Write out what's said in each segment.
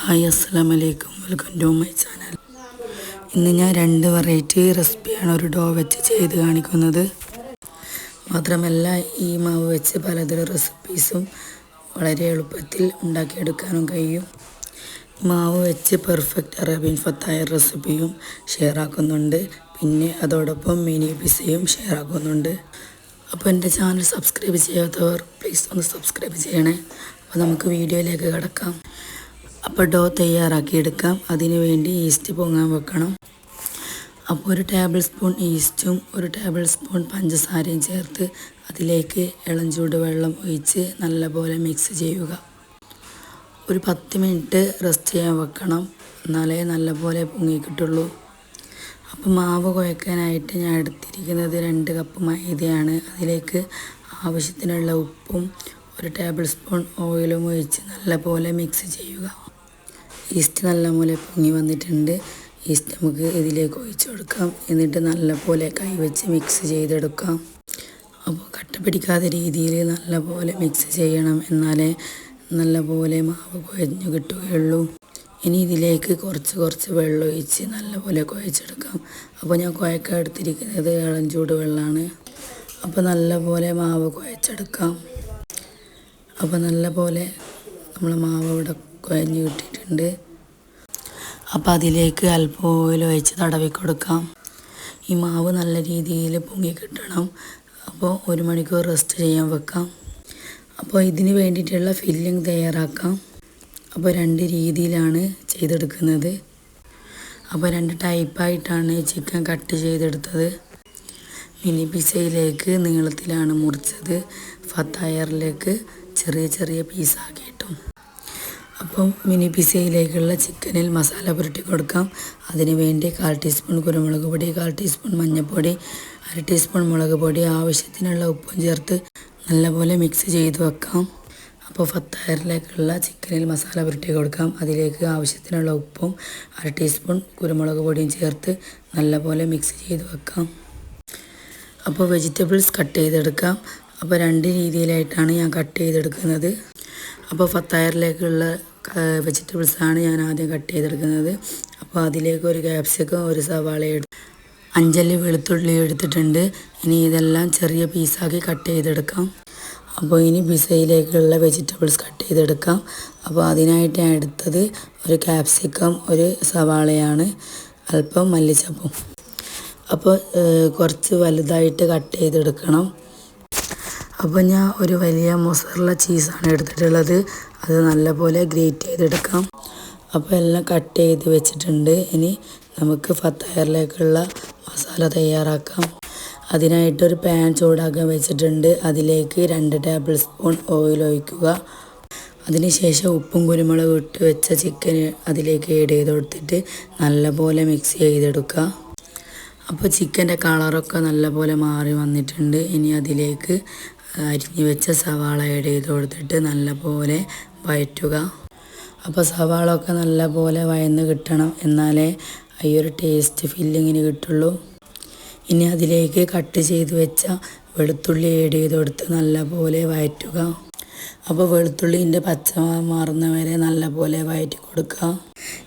Hi അസ്സാം വലൈക്കും welcome to my channel. ഇന്ന് ഞാൻ രണ്ട് വെറൈറ്റി റെസിപ്പിയാണ് ഒരു ഡോ വെച്ച് ചെയ്ത് കാണിക്കുന്നത്. മാത്രമല്ല ഈ മാവ് വെച്ച് പലതരം റെസിപ്പീസും വളരെ എളുപ്പത്തിൽ ഉണ്ടാക്കിയെടുക്കാനും കഴിയും. മാവ് വെച്ച് പെർഫെക്റ്റ് അറേബ്യൻ ഫത്തായ റെസിപ്പിയും ഷെയർ ആക്കുന്നുണ്ട്. പിന്നെ അതോടൊപ്പം മിനി പിസയും ഷെയർ ആക്കുന്നുണ്ട്. അപ്പോൾ എന്റെ ചാനൽ സബ്സ്ക്രൈബ് ചെയ്യാത്തവർ പ്ലീസ് ഒന്ന് സബ്സ്ക്രൈബ് ചെയ്യണേ. അപ്പോൾ നമുക്ക് വീഡിയോയിലേക്ക് കിടക്കാം. അപ്പോൾ ഡോ തയ്യാറാക്കിയെടുക്കാം അതിന് വേണ്ടി ഈസ്റ്റ് പൊങ്ങാൻ വെക്കണം. അപ്പോൾ ഒരു ടേബിൾ സ്പൂൺ ഈസ്റ്റും ഒരു ടേബിൾ സ്പൂൺ പഞ്ചസാരയും ചേർത്ത് അതിലേക്ക് ഇളം ചൂട് വെള്ളം ഒഴിച്ച് നല്ലപോലെ മിക്സ് ചെയ്യുക. ഒരു പത്ത് മിനിറ്റ് റെസ്റ്റ് ചെയ്യാൻ വെക്കണം. എന്നാലേ നല്ലപോലെ പൊങ്ങി കിട്ടുള്ളൂ. അപ്പോൾ മാവ് കുഴക്കാനായിട്ട് ഞാൻ എടുത്തിരിക്കുന്നത് രണ്ട് കപ്പ് മൈദയാണ്. അതിലേക്ക് ആവശ്യത്തിനുള്ള ഉപ്പും ഒരു ടേബിൾ സ്പൂൺ ഓയിലും ഒഴിച്ച് നല്ലപോലെ മിക്സ് ചെയ്യുക. ഈസ്റ്റ് നല്ലപോലെ പൊങ്ങി വന്നിട്ടുണ്ട്. ഈസ്റ്റ് നമുക്ക് ഇതിലേക്ക് ഒഴിച്ചു കൊടുക്കാം. എന്നിട്ട് നല്ലപോലെ കൈവച്ച് മിക്സ് ചെയ്തെടുക്കാം. അപ്പോൾ കട്ട പിടിക്കാത്ത രീതിയിൽ നല്ലപോലെ മിക്സ് ചെയ്യണം എന്നാലേ നല്ലപോലെ മാവ് കുഴഞ്ഞു കിട്ടുകയുള്ളൂ. ഇനി ഇതിലേക്ക് കുറച്ച് കുറച്ച് വെള്ളം ഒഴിച്ച് നല്ലപോലെ കുഴച്ചെടുക്കാം. അപ്പോൾ ഞാൻ കുഴക്കാൻ എടുത്തിരിക്കുന്നത് ഇളം ചൂട് വെള്ളമാണ് അപ്പോൾ നല്ലപോലെ മാവ് കുഴച്ചെടുക്കാം. അപ്പോൾ നല്ലപോലെ നമ്മൾ മാവ് ഇവിടെ കുഴഞ്ഞ് കിട്ടിയിട്ടുണ്ട്. അപ്പോൾ അതിലേക്ക് അല്പം ഓയിൽ ഒഴിച്ച് തടവി കൊടുക്കാം. ഈ മാവ് നല്ല രീതിയിൽ പൊങ്ങി കിട്ടണം. അപ്പോൾ ഒരു മണിക്കൂർ റെസ്റ്റ് ചെയ്യാൻ വെക്കാം. അപ്പോൾ ഇതിന് വേണ്ടിയിട്ടുള്ള ഫില്ലിംഗ് തയ്യാറാക്കാം. അപ്പോൾ രണ്ട് രീതിയിലാണ് ചെയ്തെടുക്കുന്നത്. അപ്പോൾ രണ്ട് ടൈപ്പായിട്ടാണ് ചിക്കൻ കട്ട് ചെയ്തെടുത്തത്. മിനി പിസയിലേക്ക് നീളത്തിലാണ് മുറിച്ചത്. ഫത്തായറിലേക്ക് ചെറിയ ചെറിയ പീസാക്കിയിട്ടും. അപ്പം മിനി പിസയിലേക്കുള്ള ചിക്കനിൽ മസാല പുരട്ടി കൊടുക്കാം. അതിന് വേണ്ടി കാൽ ടീസ്പൂൺ കുരുമുളക് പൊടി കാൽ ടീസ്പൂൺ മഞ്ഞൾപ്പൊടി അര ടീസ്പൂൺ മുളക് പൊടി ആവശ്യത്തിനുള്ള ഉപ്പും ചേർത്ത് നല്ലപോലെ മിക്സ് ചെയ്ത് വെക്കാം. അപ്പോൾ ഫത്തായറിലേക്കുള്ള ചിക്കനിൽ മസാല പുരട്ടി കൊടുക്കാം. അതിലേക്ക് ആവശ്യത്തിനുള്ള ഉപ്പും അര ടീസ്പൂൺ കുരുമുളക് പൊടിയും ചേർത്ത് നല്ലപോലെ മിക്സ് ചെയ്ത് വെക്കാം. അപ്പോൾ വെജിറ്റബിൾസ് കട്ട് ചെയ്തെടുക്കാം. അപ്പോൾ രണ്ട് രീതിയിലായിട്ടാണ് ഞാൻ കട്ട് ചെയ്തെടുക്കുന്നത്. അപ്പോൾ ഫത്തായറിലേക്കുള്ള വെജിറ്റബിൾസാണ് ഞാൻ ആദ്യം കട്ട് ചെയ്തെടുക്കുന്നത്. അപ്പോൾ അതിലേക്ക് ഒരു ക്യാപ്സിക്കം ഒരു സവാള എടുത്ത് അഞ്ചല്ലി വെളുത്തുള്ളി എടുത്തിട്ടുണ്ട്. ഇനി ഇതെല്ലാം ചെറിയ പീസാക്കി കട്ട് ചെയ്തെടുക്കാം. അപ്പോൾ ഇനി പിസയിലേക്കുള്ള വെജിറ്റബിൾസ് കട്ട് ചെയ്തെടുക്കാം. അപ്പോൾ അതിനായിട്ട് ഞാൻ എടുത്തത് ഒരു ക്യാപ്സിക്കം ഒരു സവാളയാണ്. അല്പം മല്ലിച്ചപ്പും. അപ്പോൾ കുറച്ച് വലുതായിട്ട് കട്ട് ചെയ്തെടുക്കണം. അപ്പോൾ ഞാൻ ഒരു വലിയ മൊസറുള്ള ചീസാണ് എടുത്തിട്ടുള്ളത്. അത് നല്ലപോലെ ഗ്രേറ്റ് ചെയ്തെടുക്കാം. അപ്പോൾ എല്ലാം കട്ട് ചെയ്ത് വെച്ചിട്ടുണ്ട്. ഇനി നമുക്ക് ഫത്തയറിലേക്കുള്ള മസാല തയ്യാറാക്കാം. അതിനായിട്ടൊരു പാൻ ചൂടാക്കാൻ വെച്ചിട്ടുണ്ട്. അതിലേക്ക് രണ്ട് ടേബിൾ സ്പൂൺ ഓയിൽ ഒഴിക്കുക. അതിനുശേഷം ഉപ്പും കുരുമുളകും ഇട്ട് വെച്ച ചിക്കൻ അതിലേക്ക് ഏഡ് ചെയ്ത് കൊടുത്തിട്ട് നല്ലപോലെ മിക്സ് ചെയ്തെടുക്കുക അപ്പോൾ ചിക്കന്റെ കളറൊക്കെ നല്ലപോലെ മാറി വന്നിട്ടുണ്ട്. ഇനി അതിലേക്ക് അരിഞ്ഞു വെച്ച സവാള ആഡ് ചെയ്ത് കൊടുത്തിട്ട് നല്ലപോലെ വയറ്റുക. അപ്പോൾ സവാള ഒക്കെ നല്ലപോലെ വയന്ന് കിട്ടണം എന്നാലേ ഈ ഒരു ടേസ്റ്റ് ഫില്ലിങ്ങിന് കിട്ടുള്ളൂ. ഇനി അതിലേക്ക് കട്ട് ചെയ്ത് വെച്ച വെളുത്തുള്ളി ഏഡ് ചെയ്ത് കൊടുത്ത് നല്ലപോലെ വയറ്റുക. അപ്പോൾ വെളുത്തുള്ളിന്റെ പച്ച മാറുന്നവരെ നല്ലപോലെ വയറ്റി കൊടുക്കുക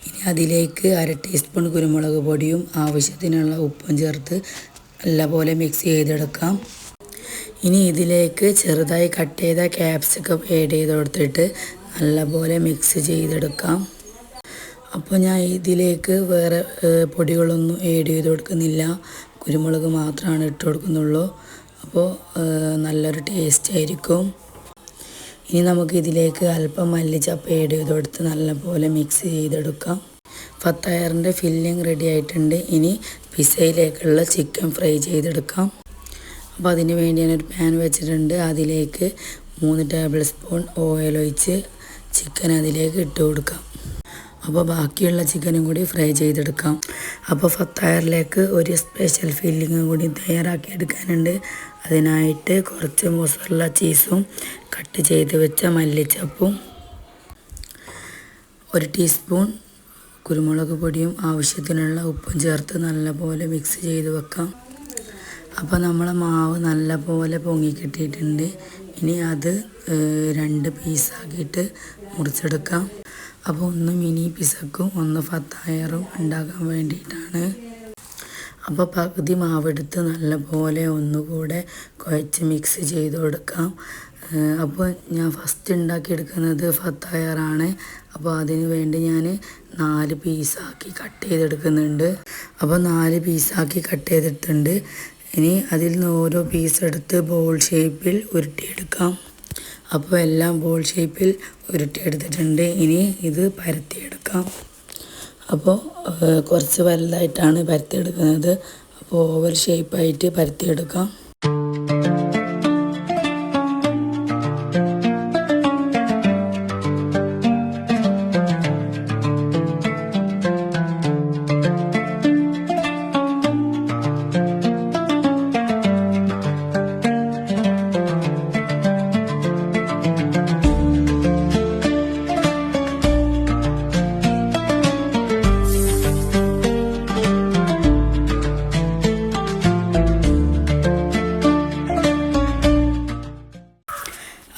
ഇനി അതിലേക്ക് അര ടീസ്പൂൺ കുരുമുളക് പൊടിയും ആവശ്യത്തിനുള്ള ഉപ്പും ചേർത്ത് നല്ലപോലെ മിക്സ് ചെയ്തെടുക്കാം. ഇനി ഇതിലേക്ക് ചെറുതായി കട്ട് ചെയ്ത ക്യാപ്സിക്കം ആഡ് ചെയ്ത് കൊടുത്തിട്ട് നല്ലപോലെ മിക്സ് ചെയ്തെടുക്കാം. അപ്പോൾ ഞാൻ ഇതിലേക്ക് വേറെ പൊടികളൊന്നും ആഡ് ചെയ്ത് കൊടുക്കുന്നില്ല. കുരുമുളക് മാത്രമാണ് ഇട്ട് കൊടുക്കുന്നുള്ളൂ. അപ്പോൾ നല്ലൊരു ടേസ്റ്റ് ആയിരിക്കും. ഇനി നമുക്ക് ഇതിലേക്ക് അല്പം മല്ലിച്ചപ്പ് ആഡ് ചെയ്ത് കൊടുത്ത് നല്ലപോലെ മിക്സ് ചെയ്തെടുക്കാം. ഫത്തയറിന്റെ ഫില്ലിങ് റെഡി ആയിട്ടുണ്ട്. ഇനി പിസയിലേക്കുള്ള ചിക്കൻ ഫ്രൈ ചെയ്തെടുക്കാം. അപ്പോൾ അതിന് വേണ്ടി ഞാനൊരു പാൻ വെച്ചിട്ടുണ്ട്. അതിലേക്ക് മൂന്ന് ടേബിൾ സ്പൂൺ ഓയിൽ ഒഴിച്ച് ചിക്കൻ അതിലേക്ക് ഇട്ട് കൊടുക്കാം. അപ്പോൾ ബാക്കിയുള്ള ചിക്കനും കൂടി ഫ്രൈ ചെയ്തെടുക്കാം. അപ്പോൾ ഫത്തായറിലേക്ക് ഒരു സ്പെഷ്യൽ ഫില്ലിങ് കൂടി തയ്യാറാക്കി എടുക്കാനുണ്ട്. അതിനായിട്ട് കുറച്ച് മൊസറല്ല ചീസും കട്ട് ചെയ്ത് വെച്ച മല്ലിച്ചപ്പും ഒരു ടീസ്പൂൺ കുരുമുളക് പൊടിയും ആവശ്യത്തിനുള്ള ഉപ്പും ചേർത്ത് നല്ലപോലെ മിക്സ് ചെയ്ത് വെക്കാം. അപ്പോൾ നമ്മളെ മാവ് നല്ലപോലെ പൊങ്ങി കിട്ടിയിട്ടുണ്ട്. ഇനി അത് രണ്ട് പീസാക്കിയിട്ട് മുറിച്ചെടുക്കാം. അപ്പോൾ ഒന്ന് മിനി പിസക്കും ഒന്ന് ഫത്തായറും ഉണ്ടാക്കാൻ വേണ്ടിയിട്ടാണ്. അപ്പോൾ പകുതി മാവെടുത്ത് നല്ലപോലെ ഒന്നുകൂടെ കുഴച്ച് മിക്സ് ചെയ്ത് കൊടുക്കാം. അപ്പോൾ ഞാൻ ഫസ്റ്റ് ഉണ്ടാക്കിയെടുക്കുന്നത് ഫത്തായറാണ്. അപ്പോൾ അതിന് വേണ്ടി ഞാൻ നാല് പീസാക്കി കട്ട് ചെയ്തെടുക്കുന്നുണ്ട്. അപ്പോൾ നാല് പീസാക്കി കട്ട് ചെയ്തിട്ടുണ്ട്. ഇനി അതിൽ നിന്ന് ഓരോ പീസ് എടുത്ത് ബോൾ ഷേപ്പിൽ ഉരുട്ടിയെടുക്കാം. അപ്പോൾ എല്ലാം ബോൾ ഷേപ്പിൽ ഉരുട്ടിയെടുത്തിട്ടുണ്ട്. ഇനി ഇത് പരത്തിയെടുക്കാം. അപ്പോൾ കുറച്ച് വലുതായിട്ടാണ് പരത്തിയെടുക്കുന്നത്. അപ്പോൾ ഓവർ ഷേപ്പായിട്ട് പരത്തിയെടുക്കാം.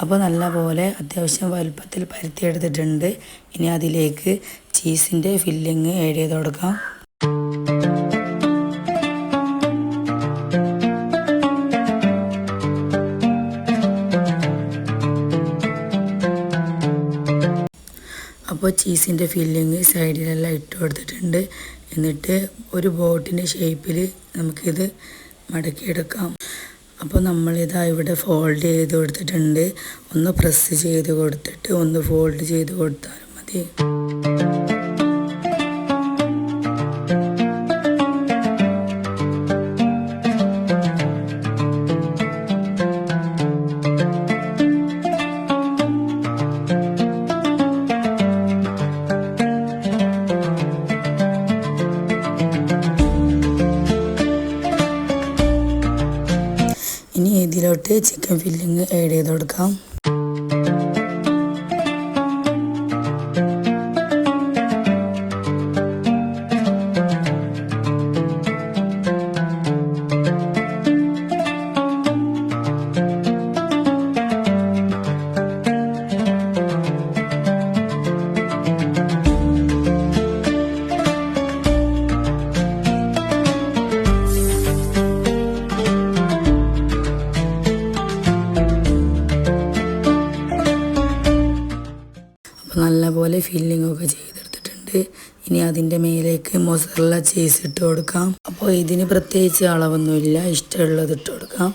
അപ്പോൾ നല്ലപോലെ അത്യാവശ്യം വലുപ്പത്തിൽ പരത്തിയെടുത്തിട്ടുണ്ട്. ഇനി അതിലേക്ക് ചീസിന്റെ ഫില്ലിങ് ഏഡ് ചെയ്ത് കൊടുക്കാം. അപ്പോൾ ചീസിന്റെ ഫില്ലിങ് സൈഡിലെല്ലാം ഇട്ട് കൊടുത്തിട്ടുണ്ട്. എന്നിട്ട് ഒരു ബോട്ടിന്റെ ഷേപ്പിൽ നമുക്കിത് മടക്കിയെടുക്കാം. അപ്പോൾ നമ്മളിതാ ഇവിടെ ഫോൾഡ് ചെയ്ത് കൊടുത്തിട്ടുണ്ട്. ഒന്ന് പ്രസ് ചെയ്ത് കൊടുത്തിട്ട് ഒന്ന് ഫോൾഡ് ചെയ്ത് കൊടുത്താലും മതി. ഇതിലോട്ട് ചിക്കൻ ഫില്ലിങ് ആഡ് ചെയ്ത് കൊടുക്കാം. അതിന്റെ മേലേക്ക് മൊസറല്ല ചീസ് ഇട്ട് കൊടുക്കാം. അപ്പോൾ ഇതിന് പ്രത്യേകിച്ച് അളവൊന്നുമില്ല. ഇഷ്ടമുള്ളത് ഇട്ട് കൊടുക്കാം.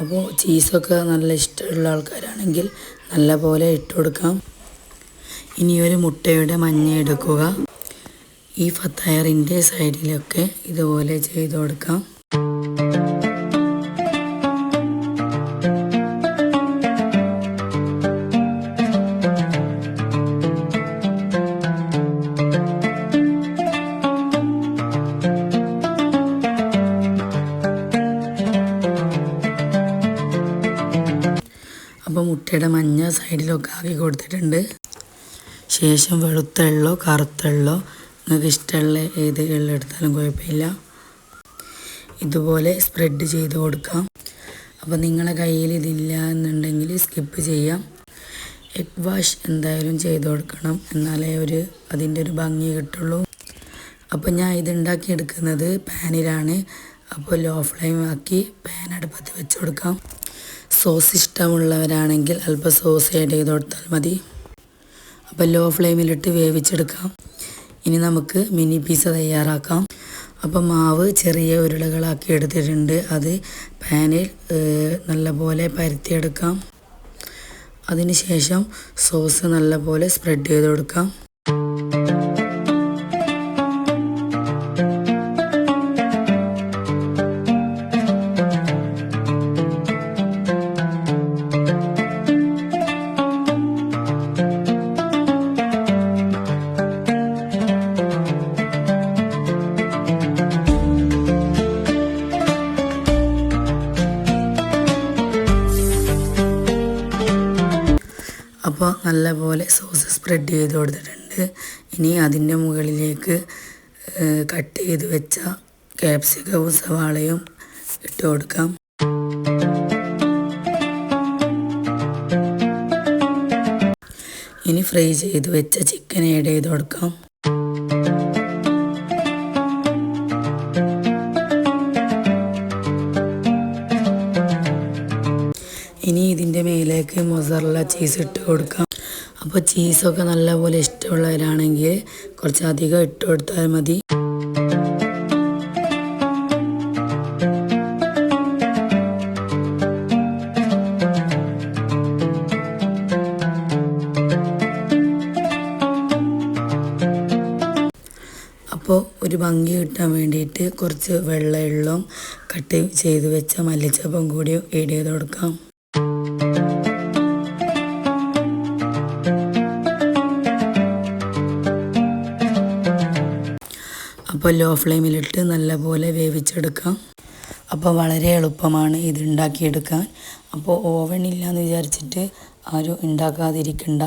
അപ്പോൾ ചീസൊക്കെ നല്ല ഇഷ്ടമുള്ള ആൾക്കാരാണെങ്കിൽ നല്ല പോലെ ഇട്ട് കൊടുക്കാം. ഇനിയൊരു മുട്ടയുടെ മഞ്ഞ എടുക്കുക. ഈ ഫത്തയറിന്റെ സൈഡിലൊക്കെ ഇതുപോലെ ചെയ്ത് കൊടുക്കാം. സൈഡിലൊക്കെ ആക്കി കൊടുത്തിട്ടുണ്ട്. ശേഷം വെളുത്ത എള്ളോ കറുത്ത എള്ളോ നിങ്ങൾക്ക് ഇഷ്ടമുള്ള ഏത് എള്ളോ എടുത്താലും കുഴപ്പമില്ല. ഇതുപോലെ സ്പ്രെഡ് ചെയ്ത് കൊടുക്കാം. അപ്പോൾ നിങ്ങളെ കയ്യിൽ ഇതില്ല എന്നുണ്ടെങ്കിൽ സ്കിപ്പ് ചെയ്യാം. എഗ് വാഷ് എന്തായാലും ചെയ്ത് കൊടുക്കണം. എന്നാലേ ഒരു അതിന്റെ ഒരു ഭംഗി കിട്ടുള്ളൂ. അപ്പോൾ ഞാൻ ഇത് ഉണ്ടാക്കിയെടുക്കുന്നത് പാനിലാണ്. അപ്പോൾ ലോ ഫ്ലെയിം ആക്കി പാൻ അടുപ്പത്ത് വെച്ച് കൊടുക്കാം. സോസ് ഇഷ്ടമുള്ളവരാണെങ്കിൽ അല്പം സോസ് ആഡ് ചെയ്ത് കൊടുത്താൽ മതി. അപ്പോൾ ലോ ഫ്ലെയിമിലിട്ട് വേവിച്ചെടുക്കാം. ഇനി നമുക്ക് മിനി പീസ തയ്യാറാക്കാം. അപ്പോൾ മാവ് ചെറിയ ഉരുളകളാക്കി എടുത്തിട്ടുണ്ട്. അത് പാനിൽ നല്ലപോലെ പരത്തിയെടുക്കാം. അതിനുശേഷം സോസ് നല്ലപോലെ സ്പ്രെഡ് ചെയ്ത് കൊടുക്കാം. അപ്പോൾ നല്ലപോലെ സോസ് സ്പ്രെഡ് ചെയ്ത് കൊടുത്തിട്ടുണ്ട്. ഇനി അതിന്റെ മുകളിലേക്ക് കട്ട് ചെയ്ത് വെച്ച ക്യാപ്സിക്കവും സവാളയും ഇട്ട് കൊടുക്കാം. ഇനി ഫ്രൈ ചെയ്ത് വെച്ച ചിക്കൻ ആഡ് ചെയ്ത് കൊടുക്കാം. ഇതിന്റെ മേലേക്ക് മൊസറല്ല ചീസ് ഇട്ട് കൊടുക്കാം. അപ്പോൾ ചീസൊക്കെ നല്ലപോലെ ഇഷ്ടമുള്ളവരാണെങ്കിൽ കുറച്ചധികം ഇട്ട് കൊടുത്താൽ മതി. അപ്പോൾ ഒരു ഭംഗി കിട്ടാൻ വേണ്ടിയിട്ട് കുറച്ച് വെള്ള എള്ളവും കട്ട് ചെയ്ത് വെച്ച മല്ലിച്ചപ്പും കൂടി ഏഡ് ചെയ്ത് കൊടുക്കാം. അപ്പോൾ ലോ ഫ്ലെയിമിലിട്ട് നല്ലപോലെ വേവിച്ചെടുക്കാം. അപ്പോൾ വളരെ എളുപ്പമാണ് ഇത് ഉണ്ടാക്കിയെടുക്കാൻ. അപ്പോൾ ഓവൻ ഇല്ലയെന്ന് വിചാരിച്ചിട്ട് ആരും ഉണ്ടാക്കാതിരിക്കണ്ട.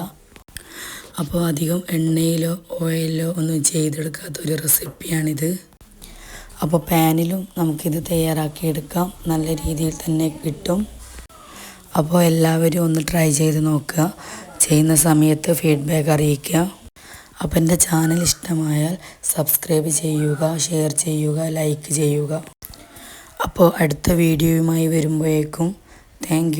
അപ്പോൾ അധികം എണ്ണയിലോ ഓയിലോ ഒന്നും ചെയ്തെടുക്കാത്ത ഒരു റെസിപ്പിയാണിത്. അപ്പോൾ പാനിലും നമുക്കിത് തയ്യാറാക്കിയെടുക്കാം. നല്ല രീതിയിൽ തന്നെ കിട്ടും. അപ്പോൾ എല്ലാവരും ഒന്ന് ട്രൈ ചെയ്ത് നോക്കുക. ചെയ്യുന്ന സമയത്ത് ഫീഡ്ബാക്ക് അറിയിക്കുക. അപ്പോൾ എന്റെ ചാനൽ ഇഷ്ടമായാൽ സബ്സ്ക്രൈബ് ചെയ്യുക ഷെയർ ചെയ്യുക ലൈക്ക് ചെയ്യുക. അപ്പോൾ അടുത്ത വീഡിയോയുമായി വരുമ്പോഴേക്കും. താങ്ക്